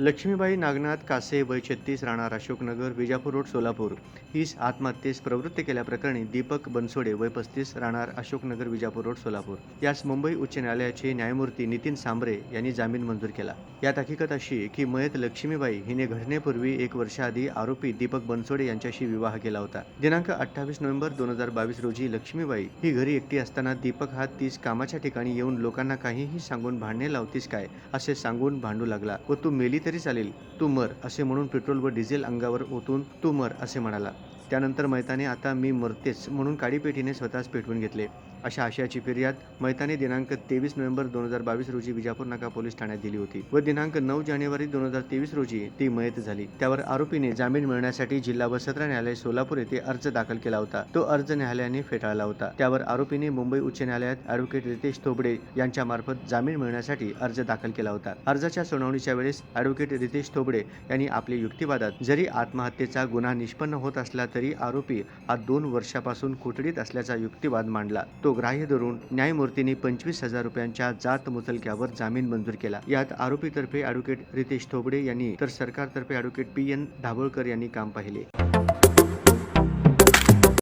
लक्ष्मीबाई नागनाथ कासे वय छत्तीस राहणार अशोकनगर विजापूर रोड सोलापूर. हीच आत्महत्येस प्रवृत्त केल्याप्रकरणी दीपक बनसोडे वय पस्तीस राहणार अशोकनगर विजापूर रोड सोलापूर. यास मुंबई उच्च न्यायालयाचे न्यायमूर्ती नितीन सांबरे यांनी जामीन मंजूर केला. यात हकीकत अशी की मयत लक्ष्मीबाई हिने घटनेपूर्वी एक वर्षाआधी आरोपी दीपक बनसोडे यांच्याशी विवाह केला होता. दिनांक अठ्ठावीस नोव्हेंबर दोन हजार बावीस रोजी लक्ष्मीबाई ही घरी एकटी असताना दीपक हा तीस कामाच्या ठिकाणी येऊन लोकांना काहीही सांगून भांडणे लावतीस काय असे सांगून भांडू लागला व तू मेली तरी चालेल. तू मर असे म्हणून पेट्रोल व डिझेल अंगावर ओतून तू मर असे म्हणाला. त्यानंतर मैताने आता मी मरतेच म्हणून काडीपेटीने स्वतःच पेटवून घेतले. अशा आशयाची फिर्याद मैताने दिनांक तेवीस नोव्हेंबर दोन हजार बावीस रोजी विजापूर नाका पोलीस ठाण्यात दिली होती व दिनांक नऊ जानेवारी दोन हजार तेवीस रोजी ती मयत झाली. त्यावर आरोपीने जामीन मिळण्यासाठी जिल्हा व सत्र न्यायालय सोलापूर येथे अर्ज दाखल केला होता. तो अर्ज न्यायालयाने फेटाळला होता. त्यावर आरोपीने मुंबई उच्च न्यायालयात अॅडव्होकेट रितेश थोबडे यांच्या मार्फत जामीन मिळण्यासाठी अर्ज दाखल केला होता. अर्जाच्या सुनावणीच्या वेळेस अॅडव्होकेट रितेश थोबडे यांनी आपले युक्तिवादात जरी आत्महत्येचा गुन्हा निष्पन्न होत असला तरी आरोपी हा दोन वर्षापासून कोठडीत असल्याचा युक्तिवाद मांडला. तो ग्राह्य धरून न्यायमूर्तींनी पंचवीस हजार रुपयांच्या जात मुचलक्यावर जामीन मंजूर केला. यात आरोपीतर्फे ॲडव्होकेट रितेश थोबडे यांनी तर सरकारतर्फे ॲडव्होकेट पी एन धाबोळकर यांनी काम पाहिले.